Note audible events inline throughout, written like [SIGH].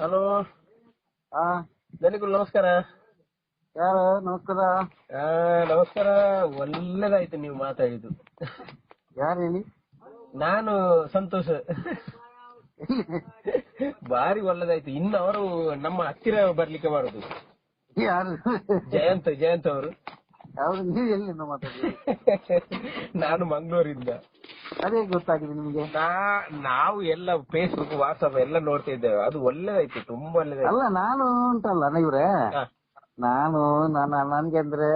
Hello. ಹಾ. ನಮಸ್ಕಾರ. ಯಾರು ನಮಸ್ಕಾರ. ಆ, ನಮಸ್ಕಾರ. ಒಳ್ಳೆದಾಯ್ತು ನೀವು ಮಾತಾಡಿದ್ದು. ಯಾರು ಹೇಳಿ? ನಾನು ಸಂತೋಷ. ಬಾರಿ ಒಳ್ಳೇದಾಯ್ತು. ಇನ್ನು ಅವರು ನಮ್ಮ ಹತ್ತಿರ ಬರ್ಲಿಕ್ಕೆ ಮಾಡುದು ಯಾರು? ಜಯಂತ್ ಜಯಂತ್ ಅವರು. ಅವ್ರು ನೀವು ಎಲ್ಲಿಂದ ಮಾತಾಡಿ [LAUGHS] ನಾನು ಮಂಗಳೂರಿಂದ. ಅದೇ ಗೊತ್ತಾಗಿದೆ ನಿಮಗೆ. ನಾ ನಾವು ಎಲ್ಲ ಫೇಸ್ಬುಕ್ ವಾಟ್ಸ್ಆಪ್ ಎಲ್ಲ ನೋಡ್ತಾ ಇದ್ದೇವೆ. ಅದು ಒಳ್ಳೇದಾಯ್ತು ತುಂಬಾ ಒಳ್ಳೆದಾಯ್ತು. ಅಲ್ಲ ನಾನು ಉಂಟಲ್ಲ ಇವ್ರೆ. ನಾನು ನನ್ನ ನನ್ಗೆ ಅಂದ್ರೆ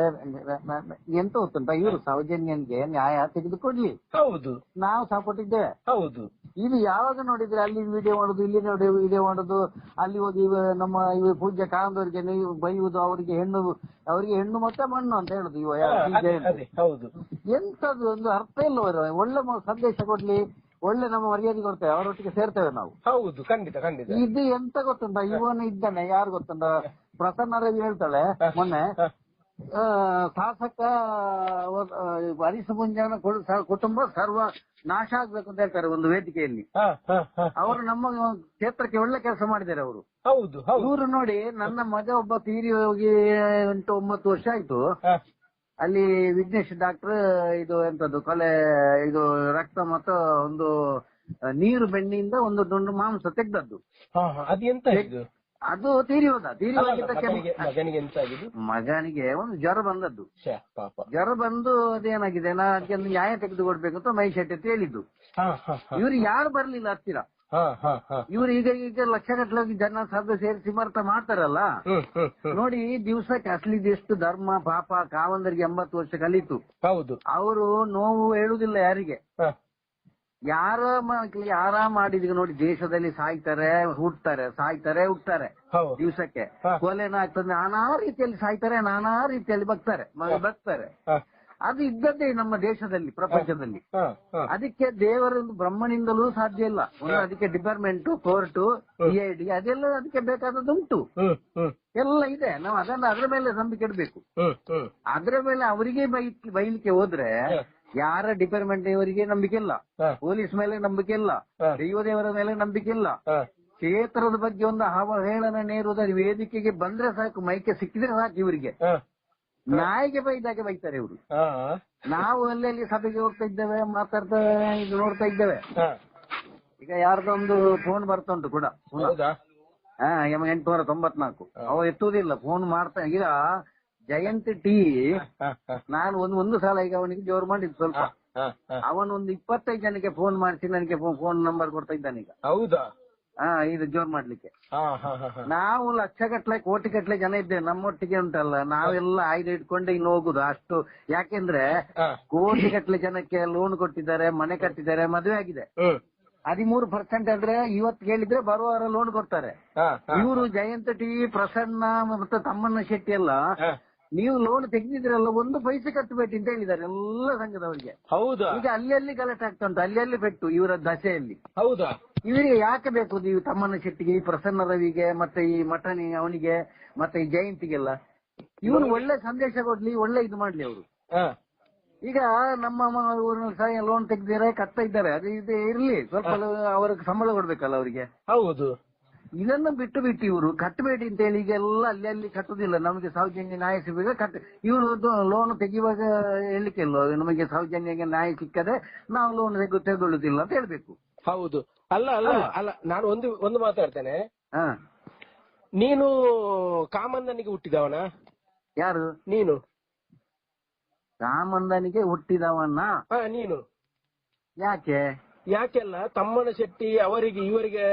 ಎಂತ ಗೊತ್ತುಂಟ? ಇವರು ಸೌಜನ್ಯನ್ಗೆ ನ್ಯಾಯ ತೆಗೆದುಕೊಡ್ಲಿ. ಹೌದು. ನಾವು ಸಪೋರ್ಟ್ ಇದ್ದೇವೆ ಹೌದು. ಇದು ಯಾವಾಗ ನೋಡಿದ್ರೆ ಅಲ್ಲಿ ವಿಡಿಯೋ ಮಾಡುದು ಇಲ್ಲಿ ನೋಡಿ ವಿಡಿಯೋ ಮಾಡುದು ಅಲ್ಲಿ ಹೋಗಿ ನಮ್ಮ ಇವ ಪೂಜ್ಯ ಕಾಂದವರಿಗೆ ಬೈಯುವುದು ಅವರಿಗೆ ಹೆಣ್ಣು ಅವರಿಗೆ ಹೆಣ್ಣು ಮತ್ತೆ ಮಣ್ಣು ಅಂತ ಹೇಳುದು ಇವ ಹೌದು. ಎಂತದ್ದು ಒಂದು ಅರ್ಥ ಇಲ್ಲ ಒಳ್ಳೆ ಸಂದೇಶ ಕೊಡ್ಲಿ ಒಳ್ಳೆ ನಮ್ಮ ಮರ್ಯಾದೆ ಕೊಡ್ತೇವೆ ಅವರೊಟ್ಟಿಗೆ ಸೇರ್ತೇವೆ ನಾವು. ಹೌದು ಖಂಡಿತ ಖಂಡಿತ. ಇದು ಎಂತ ಗೊತ್ತುಂಟ? ಇವನು ಇದ್ದಾನೆ ಯಾರು ಗೊತ್ತುಂಟ? ಪ್ರಸನ್ನ ರವಿ ಹೇಳ್ತಾಳೆ ಮೊನ್ನೆ ಶಾಸಕ ಹರಿಸ ಮುಂಜಾನ ಕುಟುಂಬ ಸರ್ವ ನಾಶ ಆಗ್ಬೇಕು ಅಂತ ಹೇಳ್ತಾರೆ ಒಂದು ವೇದಿಕೆಯಲ್ಲಿ. ಅವರು ನಮ್ಮ ಕ್ಷೇತ್ರಕ್ಕೆ ಒಳ್ಳೆ ಕೆಲಸ ಮಾಡಿದ್ದಾರೆ ಅವರು. ಹೌದು ಇವರು ನೋಡಿ ನನ್ನ ಮಗ ಒಬ್ಬ ತೀರಿ ಹೋಗಿ ಎಂಟು ಒಂಬತ್ತು ವರ್ಷ ಆಯ್ತು. ಅಲ್ಲಿ ವಿಘ್ನೇಶ್ ಡಾಕ್ಟರ್ ಇದು ಎಂತದ್ದು ಕೊಲೆ ಇದು ರಕ್ತ ಮತ್ತು ಒಂದು ನೀರು ಬೆಣ್ಣೆಯಿಂದ ಒಂದು ದುಂಡು ಮಾಂಸ ತೆಗ್ದದ್ದು. ಅದು ತೀರಿ ಹೋದ ತೀರಿ ಹೋಗಿದ್ದಕ್ಕೆ ಮಗನಿಗೆ ಮಗನಿಗೆ ಎಂತ ಆಗಿದ್ದು ಮಗನಿಗೆ ಒಂದು ಜ್ವರ ಬಂದದ್ದು. ಪಾಪ. ಜ್ವರ ಬಂದು ಅದೇನಾಗಿದೆ? ನಾ ಅದಕ್ಕೆ ಒಂದು ನ್ಯಾಯ ತೆಗೆದುಕೊಡ್ಬೇಕು ಅಂತ ಮೈಶೆಟ್ಟಿ ಅಂತ ಹೇಳಿದ್ದು. ಇವ್ರು ಯಾರು ಬರ್ಲಿಲ್ಲ ಹತ್ತಿರ? ಇವ್ರು ಈಗ ಈಗ ಲಕ್ಷಗಟ್ಟಲೆ ಜನ ಸಭೆ ಸೇರಿಸಿ ಮರ್ತ ಮಾಡ್ತಾರಲ್ಲ? ನೋಡಿ ದಿವಸಕ್ಕೆ ಅಸಲಿ ಎಷ್ಟು ಧರ್ಮ ಪಾಪ ಕಾವಂದರಿಗೆ ಎಂಬತ್ತು ವರ್ಷ ಕಲಿತು. ಹೌದು. ಅವರು ನೋವು ಹೇಳುದಿಲ್ಲ ಯಾರಿಗೆ? ಯಾರ ಯಾರ ಮಾಡಿದೀಗ ನೋಡಿ ದೇಶದಲ್ಲಿ ಸಾಯ್ತಾರೆ ಹುಟ್ತಾರೆ ಸಾಯ್ತಾರೆ ಹುಟ್ತಾರೆ ಹೌದು. ದಿವಸಕ್ಕೆ. ಕೊಲೆನ ಆಗ್ತದೆ. ನಾನಾ ರೀತಿಯಲ್ಲಿ ಸಾಯ್ತಾರೆ ನಾನಾ ರೀತಿಯಲ್ಲಿ ಬಗ್ತಾರೆ ಬಗ್ತಾರೆ. ಅದು ಇದ್ದದ್ದೇ ನಮ್ಮ ದೇಶದಲ್ಲಿ ಪ್ರಪಂಚದಲ್ಲಿ. ಅದಕ್ಕೆ ದೇವರಿಂದ ಬ್ರಹ್ಮನಿಂದಲೂ ಸಾಧ್ಯ ಇಲ್ಲ. ಒಂದು ಅದಕ್ಕೆ ಡಿಪಾರ್ಟ್ಮೆಂಟ್ ಕೋರ್ಟ್ ಡಿ ಅದೆಲ್ಲ ಅದಕ್ಕೆ ಬೇಕಾದದ್ದುಂಟು ಹ್ಮ್ ಹ್ಮ್. ಎಲ್ಲ ಇದೆ. ನಾವು ಅದನ್ನ ಅದ್ರ ಮೇಲೆ ನಂಬಿಕೆ ಇಡಬೇಕು. ಅದ್ರ ಮೇಲೆ ಅವರಿಗೆ ಬೈ ಬೈಲಿಕ್ಕೆ ಹೋದ್ರೆ. ಯಾರ ಡಿಪಾರ್ಟ್ಮೆಂಟ್ ಇವರಿಗೆ ನಂಬಿಕೆ ಇಲ್ಲ. ಪೊಲೀಸ್ ಮೇಲೆ ನಂಬಿಕೆ ಇಲ್ಲ. ಹಾ. ದೈವದೇವರ ಮೇಲೆ ನಂಬಿಕೆ ಇಲ್ಲ. ಕ್ಷೇತ್ರದ ಬಗ್ಗೆ ಒಂದು ಅವಹೇಳನ ನೇರುವುದ ವೇದಿಕೆಗೆ ಬಂದ್ರೆ ಸಾಕು ಮೈಕೆ ಸಿಕ್ಕಿದ್ರೆ ಸಾಕು ಇವರಿಗೆ. ನಾಯಿಗೆ ಬೈದಾಗೆ ಬೈತಾರೆ ಇವರು. ನಾವು ಅಲ್ಲಲ್ಲಿ ಸಭೆಗೆ ಹೋಗ್ತಾ ಇದ್ದೇವೆ ಮಾತಾಡ್ತಾ ಇದು ನೋಡ್ತಾ ಇದ್ದೇವೆ. ಈಗ ಯಾರ್ದೊಂದು ಫೋನ್ ಬರ್ತಾ ಉಂಟು ಕೂಡ ಹ ಎಂಟುನೂರ ತೊಂಬತ್ನಾಲ್ಕು. ಅವ ಎತ್ತುವುದಿಲ್ಲ ಫೋನ್ ಮಾಡ್ತಾ ಈಗ ಜಯಂತ್ ಟಿ ನಾನು ಒಂದ್ ಒಂದು ಸಲ ಈಗ ಅವನಿಗೆ ಜೋರ್ ಮಾಡಿದ್ದು ಸ್ವಲ್ಪ. ಅವನ್ ಒಂದು ಹಾ. ಅವನೊಂದು ಇಪ್ಪತ್ತೈದು ಜನಕ್ಕೆ ಫೋನ್ ಮಾಡಿಸಿ ನನಗೆ ಫೋನ್ ನಂಬರ್ ಕೊಡ್ತಾ ಇದ್ದಾನೆ ಈಗ. ಹೌದಾ? ಹಾ ಇದು ಜೋರ್ ಮಾಡ್ಲಿಕ್ಕೆ. ನಾವು ಲಕ್ಷ ಗಟ್ಲೆ ಕೋಟಿ ಗಟ್ಲೆ ಜನ ಇದ್ದೇವೆ ನಮ್ಮೊಟ್ಟಿಗೆ ಉಂಟಲ್ಲ ನಾವೆಲ್ಲ ಆಯ್ದು ಇಟ್ಕೊಂಡು ಇನ್ನು ಹೋಗುದು ಅಷ್ಟು. ಯಾಕೆಂದ್ರೆ. ಕೋಟಿ ಗಟ್ಲೆ ಜನಕ್ಕೆ ಲೋನ್ ಕೊಟ್ಟಿದ್ದಾರೆ ಮನೆ ಕಟ್ಟಿದ್ದಾರೆ ಮದುವೆ ಆಗಿದೆ. ಹದಿಮೂರು ಪರ್ಸೆಂಟ್ ಆದ್ರೆ ಇವತ್ತು ಕೇಳಿದ್ರೆ ಬರುವ ಲೋನ್ ಕೊಡ್ತಾರೆ. ಇವರು ಜಯಂತ ಟಿ ಪ್ರಸನ್ನ ಮತ್ತೆ ತಮ್ಮಣ್ಣ ಶೆಟ್ಟಿ ಎಲ್ಲ. ನೀವು ಲೋನ್ ತೆಗೆದಿದ್ರಲ್ಲ ಒಂದು ಪೈಸೆ ಕಟ್ಟಬೇಕು ಅಂತ ಹೇಳಿದ್ದಾರೆ ಎಲ್ಲ ಸಂಘದವರಿಗೆ. ಹೌದಾ? ಈಗ ಅಲ್ಲಿ ಅಲ್ಲಿ ಗಲಾಟೆ ಆಗ್ತಾ ಉಂಟು ಅಲ್ಲಿ ಅಲ್ಲಿ ಪೆಟ್ಟು ಇವರ ದಶೆಯಲ್ಲಿ. ಹೌದಾ? ಇವರಿಗೆ ಯಾಕೆ ಬೇಕು ನೀವು ತಮ್ಮನ ಶೆಟ್ಟಿಗೆ ಈ ಪ್ರಸನ್ನ ರವಿಗೆ ಮತ್ತೆ ಈ ಮಠನಿ ಅವನಿಗೆ ಮತ್ತೆ ಈ ಜಯಂತಿಗೆಲ್ಲ? ಇವ್ರು ಒಳ್ಳೆ ಸಂದೇಶ ಕೊಡ್ಲಿ ಒಳ್ಳೆ ಇದು ಮಾಡ್ಲಿ ಅವರು. ಹಾ. ಈಗ ನಮ್ಮ ಲೋನ್ ತೆಗ್ದಿದ್ದಾರೆ ಕಟ್ತಾ ಇದ್ದಾರೆ ಅದು ಇದು ಇರ್ಲಿ. ಸ್ವಲ್ಪ ಅವ್ರಿಗೆ ಸಂಬಳ ಕೊಡ್ಬೇಕಲ್ಲ ಅವರಿಗೆ. ಹೌದು. ಇದನ್ನು ಬಿಟ್ಟು ಬಿಟ್ಟು ಇವರು ಕಟ್ಟಬೇಡಿ ಅಂತ ಹೇಳಿ ಈಗ ಎಲ್ಲ ಅಲ್ಲಿ ಅಲ್ಲಿ ಕಟ್ಟುದಿಲ್ಲ. ನಮಗೆ ಸೌಜನ್ಯ ನ್ಯಾಯ ಸಿಗಬೇಕು. ಕಟ್ಟ ಇವರು ಲೋನ್ ತೆಗೆಯುವಾಗ ಹೇಳಿಕೆ ಇಲ್ಲ ನಮಗೆ ಸೌಜನ್ಯಗೆ ನ್ಯಾಯ ಸಿಕ್ಕದೆ ನಾವು ಲೋನ್ ತೆಗೆ ತೆಗೊಳ್ಳುದಿಲ್ಲ ಅಂತ ಹೇಳ್ಬೇಕು. ಹೌದು. ಅಲ್ಲ ಅಲ್ಲ ಅಲ್ಲ ನಾನು ಒಂದು ಒಂದು ಮಾತಾಡ್ತೇನೆ ಹಾ. ನೀನು ಕಾಮಂದನಿಗೆ ಹುಟ್ಟಿದವನ? ಯಾರು? ನೀನು. ಕಾಮಂದನಿಗೆ ಹುಟ್ಟಿದವನ? ನೀನು. ಯಾಕೆ? ಯಾಕೆಲ್ಲ ತಮ್ಮನ ಶೆಟ್ಟಿ ಅವರಿಗೆ ಇವರಿಗೆ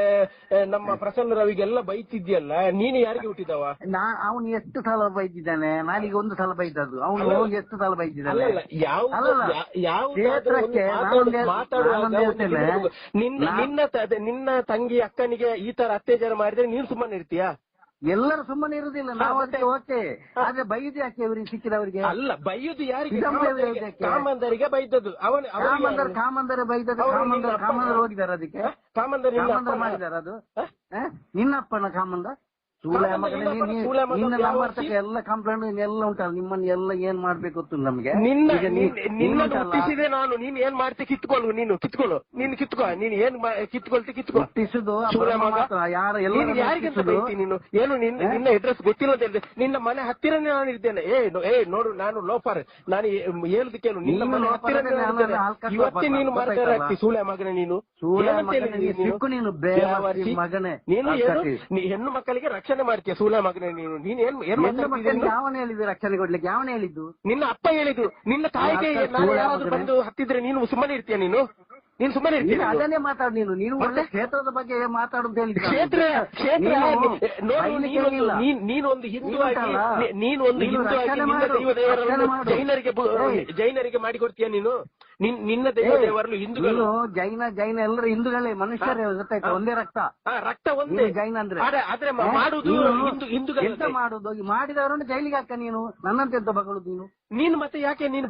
ನಮ್ಮ ಪ್ರಸನ್ನ ರವಿಗೆಲ್ಲ ಬೈತಿದ್ಯಲ್ಲ? ನೀನು ಯಾರಿಗೆ ಹುಟ್ಟಿದವ? ನಾ ಅವನು ಎಷ್ಟು ಸಲ ಬೈದಿದ್ದಾನೆ ನಾನೀಗ ಒಂದು ಸಲ ಬೈದದ್ದು. ಅವನು ಎಷ್ಟು ಸಲ ಬೈದಿದ್ದಾನೆ. ನಿನ್ನ ನಿನ್ನ ತಂಗಿ ಅಕ್ಕನಿಗೆ ಈ ತರ ಅತ್ಯಾಚಾರ ಮಾಡಿದ್ರೆ ನೀನ್ ಸುಮ್ಮನೆ ಇರ್ತೀಯಾ? ಎಲ್ಲರೂ ಸುಮ್ಮನೆ ಇರುದಿಲ್ಲ. ನಾವು ಅದಕ್ಕೆ ಓಕೆ ಆದ್ರೆ ಬೈದು ಯಾಕೆ ಇವರಿಗೆ ಸಿಕ್ಕಿದವರಿಗೆ? ಅಲ್ಲ ಬೈಯುದು ಯಾರಿಗೆ? ಕಾಮಂದರಿಗೆ- ಬೈದದ್ದು. ಅವನು ಕಾಮಂದರ್ ಕಾಮಂದರ ಬೈದದ್ದು. ಕಾಮಂದರ್ ಕಾಮಂದರ್ ಹೋಗಿದ್ದಾರೆ ಅದಕ್ಕೆ. ಕಾಮಂದರ್ ಮಾಡಿದಾರ ಅದು? ನಿನ್ನಪ್ಪನ ಕಾಮಂದ? ಮಗನೇ ನಿನ್ನ ಯಾವ? ಎಲ್ಲ ಕಂಪ್ಲೇಂಟ್ ಎಲ್ಲ ಉಂಟಲ್ಲ ನಿಮ್ಮನ್ನ ಎಲ್ಲ ಏನ್ ಮಾಡ್ಬೇಕು ಗೊತ್ತು ನಮ್ಗೆ ನಿನ್ನ ಈಗ ನೀ- ನಿನ್ನ- ನೀನು ನಿನ್ನನ್ನು ಉಂಟಲ್ಲ, ಹುಟ್ಟಿಸಿದೆ ನಾನು ನೀನ್ ಏನ್ ಮಾಡ್ತಿ ಕಿತ್ಕೊಳ್ಳು ನೀನು ಕಿತ್ಕೊಳ್ಳು ನೀನ್ ಕಿತ್ಕೋ ನೀನ್ ಏನ್ ಮಾ- ಕಿತ್ಕೊಳ್ತಿ ಕಿತ್ಕೋ ಹುಟ್ಟಿಸುದು ಆ ಸೂಳೆ ಬ್ರಹ್ಮ ಮಗ ಮಾತ್ರ ಯಾರ ನೀನು ಎಲ್ಲರನ್ನು ಯಾರಿಗೆ ಅಂತ ಹುಟ್ಟಿಸುದು ಬೈತಿ ನೀನು ಏನು ನಿನ್ನ ನಿನ್ನ ಅಡ್ರೆಸ್ ಗೊತ್ತಿಲ್ಲ ಅಂತ ಹೇಳಿದೆ ನಿನ್ನ ಮನೆ ಹತ್ತಿರನೇ ನಾನು ಇದ್ದೇನೆ ಏ ನೋ- ಏ ನೋಡು ನಾನು ಲೋಫರ್ ನಾನು ಹೇಳುದು ಕೇಳು ನಿನ್ನ ನೀನು ಮನೆ ಲೋಫರ್ ಹತ್ತಿರನೇ ಅಂದ್ರೆ ನಾನು ನಾನು ಇದ್ದೇನೆ. ಆಲ್ಕಟ್ ಇವತ್ತೇ ಲೋಫರ್ ನೀನು ಗೊತ್ತಾಯ್ತಲ್ಲ? ಸೂಳೆ ಮಗನೇ ನೀನು ಸೂಳೆ ಏನಂತ ಮಗನೇ ಹೇಳಿದಿ ನೀನು ಸಿಕ್ಕು ನೀನು ಬೇವರ್ಸಿ. ಬೇವರ್ಸಿ ಮಗನೇ. ನೀನು ಏನು ಅಲ್ಕಟ್ಟಿ. ನೀ ಹೆಣ್ಣು ಮಕ್ಕಳಿಗೆ ರಕ್ಷಣೆ ಮಾಡ್ತೀಯ ಸೂಲ ಮಗನೇ ನೀನು ನೀನ್ ಏನ್ ಏನ್ ಹೆಣ್ಣು ಮಾತಾಡ್ತಿದ್ದೆ ಮಕ್ಕಳಿಗೆ ನೀನು? ಯಾವನ ಹೇಳಿದ್ದು ರಕ್ಷಣೆ ಕೊಡ್ಲಿಕ್ಕೆ ಯಾವನ ಹೇಳಿದ್ದು ನಿನ್ನ ಅಪ್ಪ ಹೇಳಿದ್ದು ನಿನ್ನ ತಾಯಿಗೆ ಅರ್ಥ ನಾನು ಸೂಳೆ ಯಾರಾದ್ರೂ ಮಗನೇ. ಬಂದು ಹತ್ತಿದ್ರೆ ನೀನು ಸುಮ್ಮನೆ ಇರ್ತೀಯ ನೀನು ನೀನು ಸುಮ್ಮನೆ ಇರ್ತೀಯ ನೀನು ನೀನು? ಅದನ್ನೇ ಮಾತಾಡು ನೀನು ನೀನು ಒಳ್ಳೆ ಕ್ಷೇತ್ರದ ಬಗ್ಗೆ ಮಾತಾಡು ಅಂತ ಹೇಳಿದ್ದು ನಾನು. ಕ್ಷೇತ್ರ ಕ್ಷೇತ್ರ ನೀನು ನೋಡು ಬೈಲಿಕ್ಕೆ ನೀನೊಂದು ಇಲ್ಲ. ನೀನ್- ನೀನೊಂದು ಹಿಂದೂ ಆಗಿ ನೀನುಂಟಲ್ಲ, ನೀ- ನೀನೊಂದು ನೀನು ಹಿಂದೂ ಆಗಿ ರಕ್ಷಣೆ ನಿನ್ನ ಮಾಡು, ದೈವ ದೇವರನ್ನು ರಕ್ಷಣೆ ಮಾಡು. ಜೈನರಿಗೆ ಬು- ಏಯ್. ಜೈನರಿಗೆ ಮಾಡಿಕೊಡ್ತೀಯ ನೀನು ನಿನ್- ನಿನ್ನ ದೈವ ಏ, ಹಿಂದೂಗಳು. ಜೈನ ಜೈನ ಎಲ್ಲರೂ ಹಿಂದೂಗಳೇ ಮನುಷ್ಯರೇ ಗೊತ್ತಾಯ್ತು. ಒಂದೇ ರಕ್ತ. ರಕ್ತ ಒಂದೇ. ಜೈನ ಅಂದ್ರೆ. ಆದ್ರೆ-? ಮಾಡುದು ಹಿಂದೂ ಹಿಂದೂಗಳ ಎಂತ ಮಾಡುದು? ಮಾಡಿದವರನ್ನು ಜೈಲಿಗೆ ಹಾಕ ನೀನು. ನನ್ನಂತೆ ಎಂತ ಬಗಳು ನೀನು? ನೀನು ಮತ್ತೆ ಯಾಕೆ ನೀನು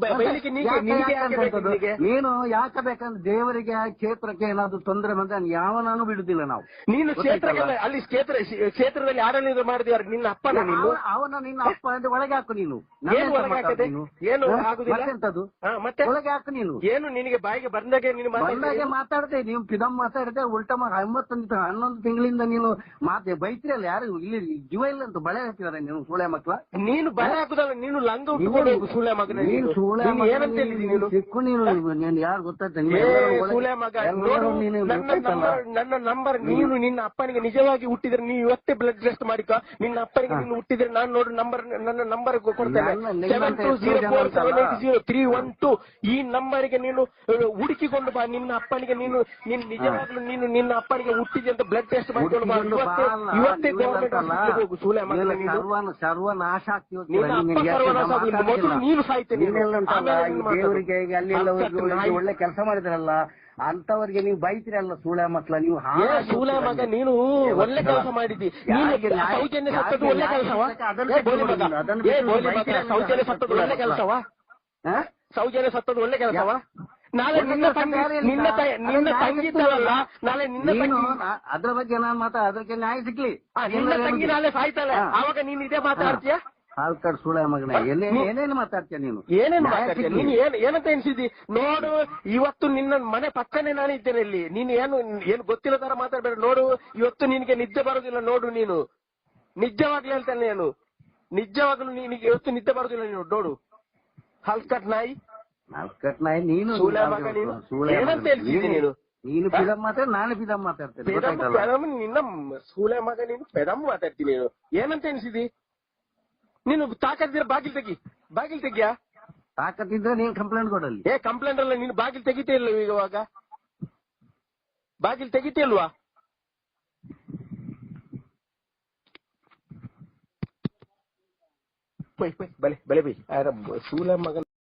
ನೀನು ಯಾಕೆ- ಬೇಕಂದ್ರೆ ದೇವರಿಗೆ ಕ್ಷೇತ್ರಕ್ಕೆ ಏನಾದ್ರು ತೊಂದರೆ ಬಂದ್ರೆ ಯಾವನಾನು ಬಿಡುದಿಲ್ಲ ನಾವು. ನೀನು ಕ್ಷೇತ್ರಕ್ಕೆ? ಅಲ್ಲಿ ಕ್ಷೇತ್ರ ಕ್ಷೇತ್ರದಲ್ಲಿ ಆಡಳಿತ ಮಾಡಿದವರು ನಿನ್ನ ಅಪ್ಪನ ನೀನು. ಅವ- ಅವನ ನಿನ್ನ ಅಪ್ಪ ಅಂದ್ರೆ ಒಳಗೆ ಹಾಕು ನೀನು. ಏನು ಒಳಗೆ ಹಾಕದೆ? ಏನು ಆಗುದಿಲ್ಲ? ಮತ್ತೆಂತದ್ದು? ಹಾ, ಮತ್ತೆ? ಒಳಗೆ ಹಾಕು ನೀನು. ಏನು ನಿನಗೆ ಬಾಯಿಗೆ ಬಂದಾಗೆ ನೀನು ಬಂದಾಗೆ ಮಾತಾಡ್ತೆ ಮಾತಾಡ್ದೆ ನೀವು ಪಿದಮ್ ಮಾತಾಡ್ತೆ ಉಲ್ಟಾ ಮಾ ಒಂಬತ್ತೊಂದು ಹನ್ನೊಂದು ತಿಂಗಳಿಂದ ನೀನು ಮಾತೆ ಅಲ್ಲ ಯಾರು? ಇಲ್ಲಿ ಜೀವ ಇಲ್ಲ ಅಂತ ಬಳೆ ಹಾಕಿದಾರೆ ನೀನು ಸೂಳೆ ಮಕ್ಳ. ನೀನು ಬಳೆ ಹಾಕುದಲ್ಲ ನೀನು ಲಂಗ ಉಟ್ಕೊಂಡು ಸೂಳೆ ಮಗನ ನೀನು. ಸೂಳೆ ಏನಂತ ನೀನು? ಸಿಕ್ಕು ನೀನು ನೀನು ಯಾರು ಗೊತ್ತಾಯ್ತು? ಸೂಳೆ ಮಗ ನನ್ನ ನಂಬರ್ ನಂಬರ್ ನೀನು ನಿನ್ನ ಅಪ್ಪನಿಗೆ ನಿಜವಾಗಿ ಹುಟ್ಟಿದ್ರೆ ನೀವು ಇವತ್ತೇ ಬ್ಲಡ್ ಟೆಸ್ಟ್ ಮಾಡಿಕ. ನಿನ್ನ ಅಪ್ಪನಿಗೆ ನೀನು ಹುಟ್ಟಿದ್ರೆ ನಾನು ನೋಡು ನಂಬರ್ ನನ್ನ ನಂಬರ್ ಕೊಡ್ತೇನೆ. Seven two zero four seven eight zero three one two ಈ ನಂಬರಿಗೆ ನೀನು ಹುಡುಕಿಕೊಂಡು ಬಾ. ನಿನ್ನ ಅಪ್ಪನಿಗೆ ನೀನು ನಿನ್ ನಿಜವಾಗ್ಲೂ ನೀನು ನಿನ್ನ ಅಪ್ಪನಿಗೆ ಹುಟ್ಟಿದೆ ಅಂತ ಬ್ಲಡ್ ಟೆಸ್ಟ್ ಮಾಡ್ಕೊಂಡು ಬಾ. ಇವತ್ತೇ ಇವತ್ತೇ ಗೌರ್ಮೆಂಟ್ ಹೋಗು. ಸೂಳೆ ಮಗ ನೀನು. ಸರ್ವ ಸರ್ವನಾಶ ಮೊದಲು ನೀನು ಸಾಯ್ತೆ ನೀನು. ನೀನೆಲ್ಲ ಉಂಟಲ್ಲ ಆಮೇಲೆ ಈ ನೀನು ಮಾತಾಡು. ದೇವರಿಗೆ ಅಲ್ಲಿ. ಒಳ್ಳೆ ಕೆಲಸ ಮಾಡಿದ್ರಲ್ಲ ಅಂತವರಿಗೆ ನೀವು ಬೈತಿರಲ್ಲ ಸೂಳೆ ಮಕ್ಳ ನೀವು ಸೂಳೆ ಮಗ ನೀನು ಒಳ್ಳೆ ಕೆಲಸ ಮಾಡಿದ್ದಿ. ಸೌಜನ್ಯ ಸತ್ತದ್ದು ಒಳ್ಳೆ ಕೆಲಸವಾ? ಸೌಜನ್ಯ ಸತ್ತದ್ದು ಒಳ್ಳೆ ಕೆಲಸವಾ? ಹಾ? ಸೌಜನ್ಯ ಸತ್ತದ ಒಳ್ಳೆ ಕೆಲಸವಾ ನಾಳೆ ನಿನ್ನ ನಿನ್ನ ನಿನ್ನ ತಂಗಿತ್ತಲ್ಲ ತಂಗಿ ನಾಳೆ ನಿನ್ನ ನೀನು ತಂಗಿ ಅದ್ರ ಬಗ್ಗೆ ನಾನು ಮಾತಾ ಅದಕ್ಕೆ ನ್ಯಾಯ ಸಿಕ್ಲಿ. ನಿನ್ನ ತಂಗಿ ನಾಳೆ ಸಾಯ್ತಾಳೆ. ಅವಾಗ ಆವಾಗ ನೀನ್ ಇದೇ ಮಾತಾಡ್ತೀಯ? ಹಾಲ್ಕಡ್ ಸುಳೆ ಮಗನೇ ಏನೇನು ಮಾತಾಡ್ತೀಯ ನೀನು? ಏನೇನು ಮಾತಾಡ್ತೀಯ? ನೀನ್ ಏನ್ ಏನಂತ ಎನ್ಸಿದ್ದಿ ನೋಡು ಇವತ್ತು ನಿನ್ನ ಮನೆ ಪಕ್ಕನೆ ನಾನು ಇದ್ದೇನೆ ಇಲ್ಲಿ. ನೀನ್ ಏನು ಏನು ಗೊತ್ತಿಲ್ಲ ತರ ಮಾತಾಡ್ಬೇಡ. ನೋಡು ಇವತ್ತು ನಿನಗೆ ನಿದ್ದೆ ಬರೋದಿಲ್ಲ. ನೋಡು ನೀನು. ನಿಜವಾಗ್ಲಿ ಹೇಳ್ತಾನೆ ನಾನು. ನಿಜವಾಗ್ಲೂ ನಿನಗೆ ಇವತ್ತು ನಿದ್ದೆ ಬರೋದಿಲ್ಲ ನೀನು. ನೋಡು. ಹಲ್ಕಟ್ ನಾಯಿ. ಹಲ್ಕಟ್ ನಾಯಿ ನೀನು ನೀನು? ಏನಂತ. ನೀನು? ನೀನು? ಫಿಲಂ ಮಾತಾಡ ನಾನು ಫಿಲಂ ಮಾತಾಡ್ತೇನೆ ಪೆದಮ್ ಗೊತ್ತಾಯ್ತಲ್ಲ ನಿನ್ನ ಸೂಳೆ ಮಗ ನೀನು ಪೆದಮ್ ಮಾತಾಡ್ತೀನಿ ನೀನು. ಏನಂತ ಎನಿಸಿದಿ ನೀನು ತಾಕತ್ತಿದ್ರೆ ಬಾಗಿಲು ತೆಗಿ. ಬಾಗಿಲು ತೆಗಿಯಾ? ತಾಕತ್ತಿದ್ರೆ ನೀನು ಕಂಪ್ಲೇಂಟ್ ಕೊಡಲ್ಲ. ಏ ಕಂಪ್ಲೇಂಟ್ ಅಲ್ಲ ನೀನು ಬಾಗಿಲು ತೆಗಿತೇ ಇಲ್ಲ ಇವಾಗ? ಬಾಗಿಲು ತೆಗಿತೇ ಇಲ್ವಾ ಬೈ ಬೈ ಬಲೆ ಬಲೆ ಬೈ. ಸೂಲ ಮಗನ